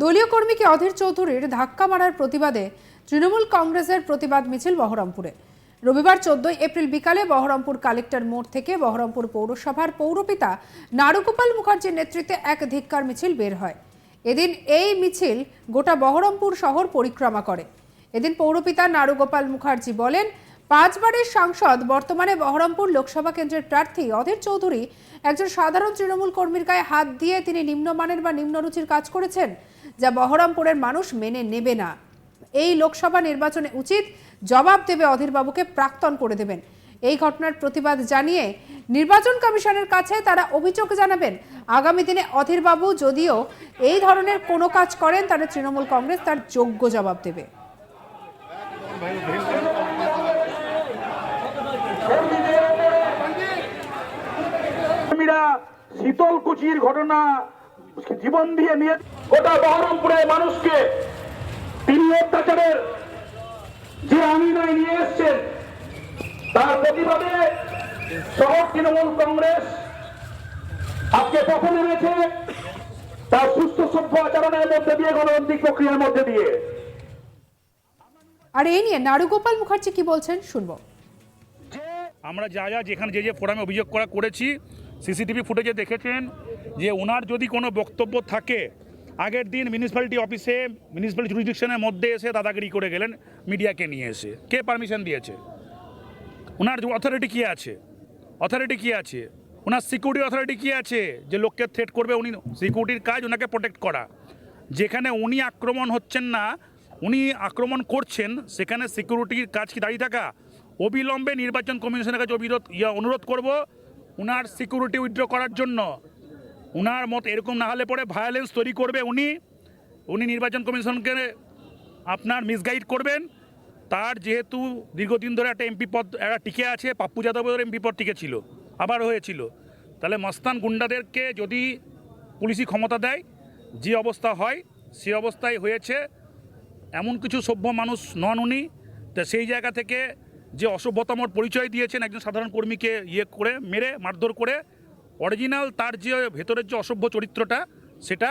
দলীয় কর্মীকে অধীর চৌধুরীর ধাক্কা মারার প্রতিবাদে তৃণমূল কংগ্রেসের প্রতিবাদ মিছিল বহরমপুরে। রবিবার চোদ্দই এপ্রিল বিকালে বহরমপুর কালেক্টর মোড় থেকে বহরমপুর পৌরসভার পৌরপিতা নারুগোপাল মুখার্জির নেতৃত্বে এক ধিক্কার মিছিল বের হয়। এদিন এই মিছিল গোটা বহরমপুর শহর পরিক্রমা করে। এদিন পৌরপিতা নারুগোপাল মুখার্জি বলেন পাঁচবারের সাংসদ, বর্তমানে বহরমপুর লোকসভা কেন্দ্রের প্রার্থী অধীর চৌধুরী। একজন সাধারণ তৃণমূল কর্মীর গায়ে হাত দিয়ে তিনি নিম্নমানের বা নিম্নরুচির কাজ করেছেন, যা বহরমপুরের মানুষ মেনে নেবে না। এই লোকসভা নির্বাচনে উচিত জবাব দেবে অধীরবাবুকে প্রাক্তন করে দেবেন। এই ঘটনার প্রতিবাদ জানিয়ে নির্বাচন কমিশনের কাছে তারা অভিযোগ জানাবেন, আগামী দিনে অধীরবাবু যদিও এই ধরনের কোনো কাজ করেন, তাহলে তৃণমূল কংগ্রেস তার যোগ্য জবাব দেবে কর্মীরা শীতল কুচির ঘটনা জীবন দিয়ে নিয়ে গোটা বহরমপুরের মানুষকে তিনি অত্যাচারের যে আমিনায় নিয়ে এসছেন তার প্রতিবাদে শহর তৃণমূল কংগ্রেস আজকে পথে নেমেছে তার সুস্থ সভ্য আচরণের মধ্যে দিয়ে গণতান্ত্রিক প্রক্রিয়ার মধ্যে দিয়ে। আর এই নিয়ে নারুগোপাল মুখার্জি কি বলছেন শুনব। আমরা যা যা যেখানে যে যে ফোরামে অভিযোগ করা করেছি সিসিটিভি ফুটেজে দেখেছেন যে ওনার যদি কোনো বক্তব্য থাকে, আগের দিন মিউনিসিপ্যালিটি অফিসে মিউনিসিপ্যাল জুরিডিকশনের মধ্যে এসে দাদাগিরি করে গেলেন মিডিয়াকে নিয়ে এসে। কে পারমিশন দিয়েছে? ওনার অথরিটি কী আছে? অথরিটি কী আছে? ওনার সিকিউরিটি অথরিটি কী আছে? যে লোককে থ্রেট করবে, উনি সিকিউরিটির কাজ ওনাকে প্রোটেক্ট করা। যেখানে উনি আক্রমণ হচ্ছেন না, উনি আক্রমণ করছেন, সেখানে সিকিউরিটির কাজ কি দাঁড়িয়ে থাকা? অবিলম্বে নির্বাচন কমিশনের কাছে অবিরোধ ইয়া, অনুরোধ করব উনার সিকিউরিটি উইথড্র করার জন্য। উনার মত এরকম না হলে পরে ভায়োলেন্স তৈরি করবে উনি। উনি নির্বাচন কমিশনকে আপনার মিসগাইড করবেন। তার যেহেতু দীর্ঘদিন ধরে একটা এমপি পদ, একটা টিকে আছে, পাপ্পু যাদবের এমপি পদ টিকে ছিল, আবার হয়েছিল। তাহলে মস্তান গুন্ডাদেরকে যদি পুলিশি ক্ষমতা দেয়, যে অবস্থা হয়, সে অবস্থায় হয়েছে। এমন কিছু সভ্য মানুষ নন উনি। তা সেই জায়গা থেকে যে অসভ্যতমর পরিচয় দিয়েছেন একজন সাধারণ কর্মীকে ইয়ে করে, মেরে, মারধর করে অরিজিনাল তার যে ভেতরের যে অসভ্য চরিত্রটা, সেটা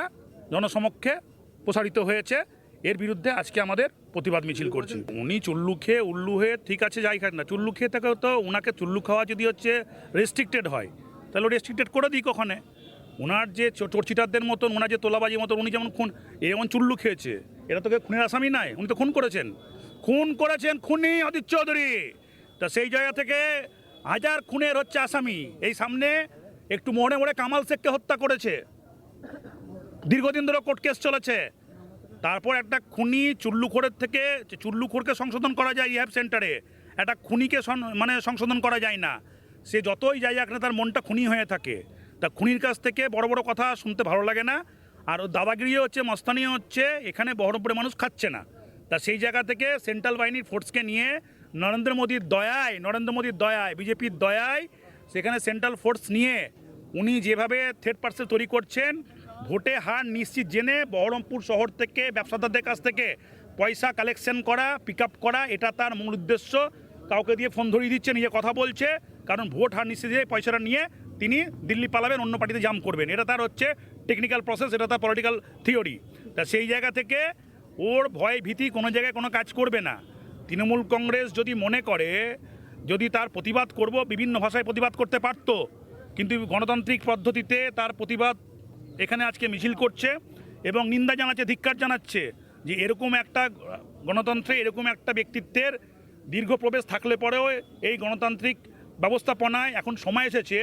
জনসমক্ষে প্রসারিত হয়েছে। এর বিরুদ্ধে আজকে আমাদের প্রতিবাদ মিছিল করছি। উনি চুল্লু খেয়ে উল্লু হয়ে, ঠিক আছে, যাই খান না, চুল্লু খেয়ে থেকে তো ওনাকে চুল্লু খাওয়া যদি হচ্ছে রেস্ট্রিক্টেড হয়, তাহলে রেস্ট্রিক্টেড করে দিই কখনে? ওনার যে চোরচিটারদের মতন ওনার যে তোলাবাজির মতন, উনি যেমন খুন, এ যেমন চুল্লু খেয়েছে, এরা তো কেউ খুনের আসামি নাই, উনি তো খুন করেছেন। খুন করেছেন খুনি অদিত চৌধুরী। তা সেই জায়গা থেকে হাজার খুনের হচ্ছে আসামি। এই সামনে একটু মোড়ে মোড়ে কামাল শেখকে হত্যা করেছে। দীর্ঘদিন ধরে কোর্ট কেস চলেছে। তারপর একটা খুনি চুল্লুখোরের থেকে চুল্লুখোরকে সংশোধন করা যায় ইহ্যাব সেন্টারে, একটা খুনিকে মানে সংশোধন করা যায় না। সে যতই যাই না তার মনটা খুনি হয়ে থাকে। তা খুনির কাছ থেকে বড় বড় কথা শুনতে ভালো লাগে না। আর দাদাগিরিও হচ্ছে, মস্তানিও হচ্ছে, এখানে বহরমপুরে মানুষ খাচ্ছে না। তা সেই জায়গা থেকে সেন্ট্রাল বাহিনীর ফোর্সকে নিয়ে নরেন্দ্র মোদীর দয়ায়, নরেন্দ্র মোদীর দয়ায়, বিজেপির দয়ায় সেখানে সেন্ট্রাল ফোর্স নিয়ে উনি যেভাবে থ্রেড পার্সেল তৈরি করছেন, ভোটে হার নিশ্চিত জেনে বহরমপুর শহর থেকে ব্যবসাদারদের কাছ থেকে পয়সা কালেকশন করা পিক করা, এটা তার মূল উদ্দেশ্য। কাউকে দিয়ে ফোন ধরিয়ে দিচ্ছে, নিজে কথা বলছে, কারণ ভোট হার নিশ্চিত জেনে পয়সাটা নিয়ে তিনি দিল্লি পালাবেন, অন্য পার্টিতে জাম করবেন। এটা তার হচ্ছে টেকনিক্যাল প্রসেস এটা তার পলিটিক্যাল থিওরি তা সেই জায়গা থেকে ওর ভয় ভীতি কোনো জায়গায় কোনো কাজ করবে না। তৃণমূল কংগ্রেস যদি মনে করে, যদি তার প্রতিবাদ করব, বিভিন্ন ভাষায় প্রতিবাদ করতে পারতো। কিন্তু গণতান্ত্রিক পদ্ধতিতে তার প্রতিবাদ এখানে আজকে মিছিল করছে এবং নিন্দা জানাচ্ছে, ধিক্কার জানাচ্ছে যে এরকম একটা গণতন্ত্রে এরকম একটা ব্যক্তিত্বের দীর্ঘ প্রবেশ থাকলে পরেও এই গণতান্ত্রিক ব্যবস্থাপনায় এখন সময় এসেছে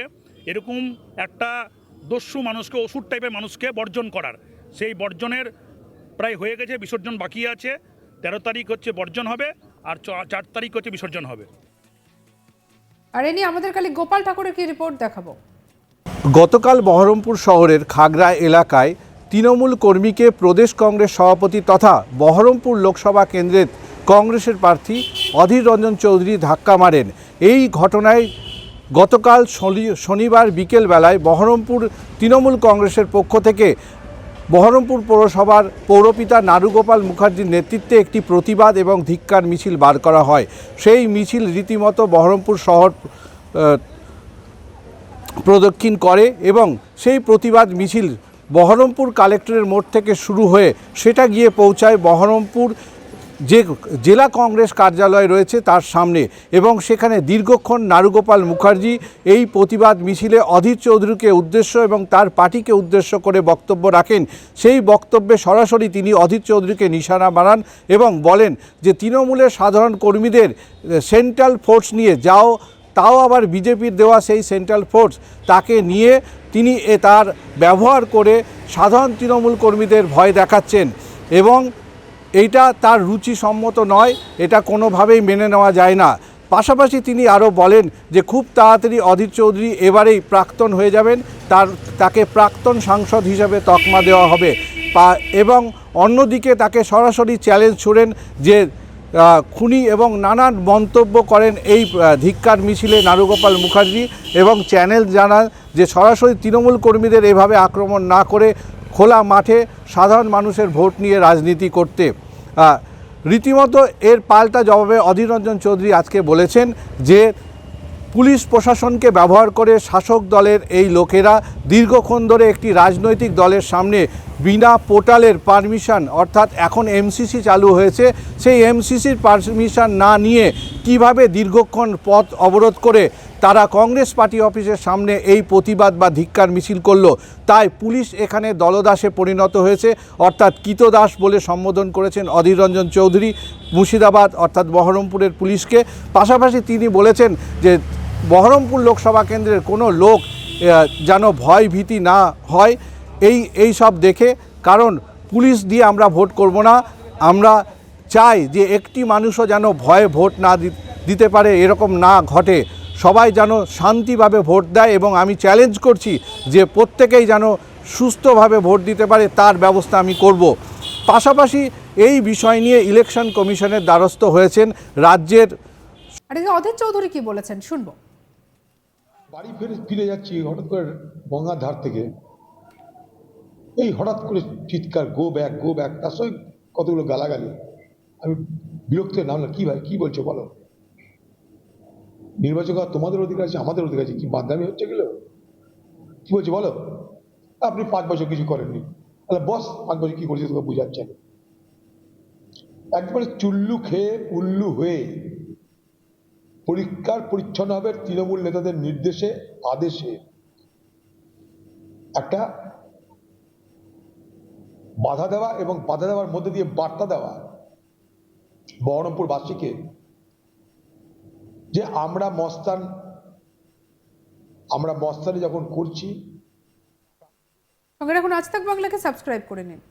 এরকম একটা দস্যু মানুষকে ওষুধ টাইপের মানুষকে বর্জন করার। সেই বর্জনের প্রায় হয়ে গেছে বিসর্জন বাকি আছে। তেরো তারিখ হচ্ছে বর্জন হবে আর চ- চার তারিখ হচ্ছে বিসর্জন হবে। আর এ নিয়ে আমাদের খালি গোপাল ঠাকুরের কি রিপোর্ট দেখাবো? গতকাল বহরমপুর শহরের খাগড়া এলাকায় তৃণমূল কর্মীকে প্রদেশ কংগ্রেস সভাপতি তথা বহরমপুর লোকসভা কেন্দ্রের কংগ্রেসের প্রার্থী অধীর রঞ্জন চৌধুরী ধাক্কা মারেন। এই ঘটনায় গতকাল শনি- শনিবার বিকেলবেলায় বহরমপুর তৃণমূল কংগ্রেসের পক্ষ থেকে বহরমপুর পৌরসভার পৌরপিতা নারুগোপাল মুখার্জির নেতৃত্বে একটি প্রতিবাদ এবং ধিক্কার মিছিল বার করা হয়। সেই মিছিল রীতিমতো বহরমপুর শহর প্রদক্ষিণ করে এবং সেই প্রতিবাদ মিছিল বহরমপুর কালেক্টরের মোড় থেকে শুরু হয়ে সেটা গিয়ে পৌঁছায় বহরমপুর যে জেলা কংগ্রেস কার্যালয় রয়েছে তার সামনে এবং সেখানে দীর্ঘক্ষণ নারুগোপাল মুখার্জি এই প্রতিবাদ মিছিলে অধীর চৌধুরীকে উদ্দেশ্য এবং তার পার্টিকে উদ্দেশ্য করে বক্তব্য রাখেন। সেই বক্তব্যে সরাসরি তিনি অধীর চৌধুরীকে নিশানা বানান এবং বলেন যে তৃণমূলের সাধারণ কর্মীদের সেন্ট্রাল ফোর্স নিয়ে যাও, তাও আবার বিজেপির দেওয়া সেই সেন্ট্রাল ফোর্স। তাকে নিয়ে তিনি এ তার ব্যবহার করে সাধারণ তৃণমূল কর্মীদের ভয় দেখাচ্ছেন এবং এইটা তার রুচিসম্মত নয়, এটা কোনোভাবেই মেনে নেওয়া যায় না। পাশাপাশি তিনি আরও বলেন যে, খুব তাড়াতাড়ি অধীর চৌধুরী এবারেই প্রাক্তন হয়ে যাবেন, তার, তাকে প্রাক্তন সাংসদ হিসাবে তকমা দেওয়া হবে। এবং অন্যদিকে তাকে সরাসরি চ্যালেঞ্জ ছুড়েন যে খুনি এবং নানান মন্তব্য করেন এই ধিক্কার মিছিলে নারুগোপাল মুখার্জি এবং চ্যানেল জানান যে, সরাসরি তৃণমূল কর্মীদের এভাবে আক্রমণ না করে খোলা মাঠে সাধারণ মানুষের ভোট নিয়ে রাজনীতি করতে। রীতিমতো এর পাল্টা জবাবে অধীর রঞ্জন চৌধুরী আজকে বলেছেন যে, পুলিশ প্রশাসনকে ব্যবহার করে শাসক দলের এই লোকেরা দীর্ঘক্ষণ ধরে একটি রাজনৈতিক দলের সামনে বিনা পোর্টালের পারমিশন, অর্থাৎ এখন এমসিসি চালু হয়েছে, সেই এমসিসির পারমিশন না নিয়ে কীভাবে দীর্ঘক্ষণ পথ অবরোধ করে তারা কংগ্রেস পার্টি অফিসের সামনে এই প্রতিবাদ বা ধিক্কার মিছিল করল। তাই পুলিশ এখানে দলদাসে পরিণত হয়েছে। অর্থাৎ কিতদাস বলে সম্বোধন করেছেন অধীর রঞ্জন চৌধুরী মুর্শিদাবাদ, অর্থাৎ বহরমপুরের পুলিশকে। পাশাপাশি তিনি বলেছেন যে, বহরমপুর লোকসভা কেন্দ্রের কোনো লোক যেন ভয় ভীতি না হয়। এই এই সব দেখে, কারণ পুলিশ দিয়ে আমরা ভোট করব না। আমরা চাই যে একটি মানুষও যেন ভয়ে ভোট না দিতে পারে, এরকম না ঘটে। সবাই যেন শান্তিভাবে ভোট দেয় এবং আমি চ্যালেঞ্জ করছি যে প্রত্যেকেই যেন সুস্থভাবে ভোট দিতে পারে তার ব্যবস্থা আমি করব। পাশাপাশি এই বিষয় নিয়ে ইলেকশন কমিশনের দ্বারস্থ হয়েছেন রাজ্যের অধীর চৌধুরী কি বলেছেন? শুনব। বাড়ি ফিরে ফিরে যাচ্ছি হঠাৎ করে গঙ্গার ধার থেকে। এই হঠাৎ করে চিৎকার গো ব্যাক গো ব্যাক তার সঙ্গে কতগুলো গালাগালি। আমি বিরক্ত নামলাম কী ভাই কী বলছো বলো? নির্বাচক আর তোমাদের অধিকার আছে, আমাদের অধিকার আছে। কি বাদদামি হচ্ছে গেলো কী বলছো বলো? আপনি পাঁচ বছর কিছু করেননি। তাহলে বস, পাঁচ বছর কী করছে তোকে বোঝাচ্ছেন একবারে চুল্লু খেয়ে উল্লু হয়ে পরিষ্কার পরিচ্ছন্নভাবে তৃণমূল নেতাদের নির্দেশে, আদেশে। একটা বাধা দেওয়া এবং বাধা দেওয়ার মধ্যে দিয়ে বার্তা দেওয়া। বহরমপুরবাসীকে যে আমরা মস্তান, আমরা মস্তানি যখন করছি, সঙ্গে রাখুন, আজ তাক বাংলাকে সাবস্ক্রাইব করে নিন।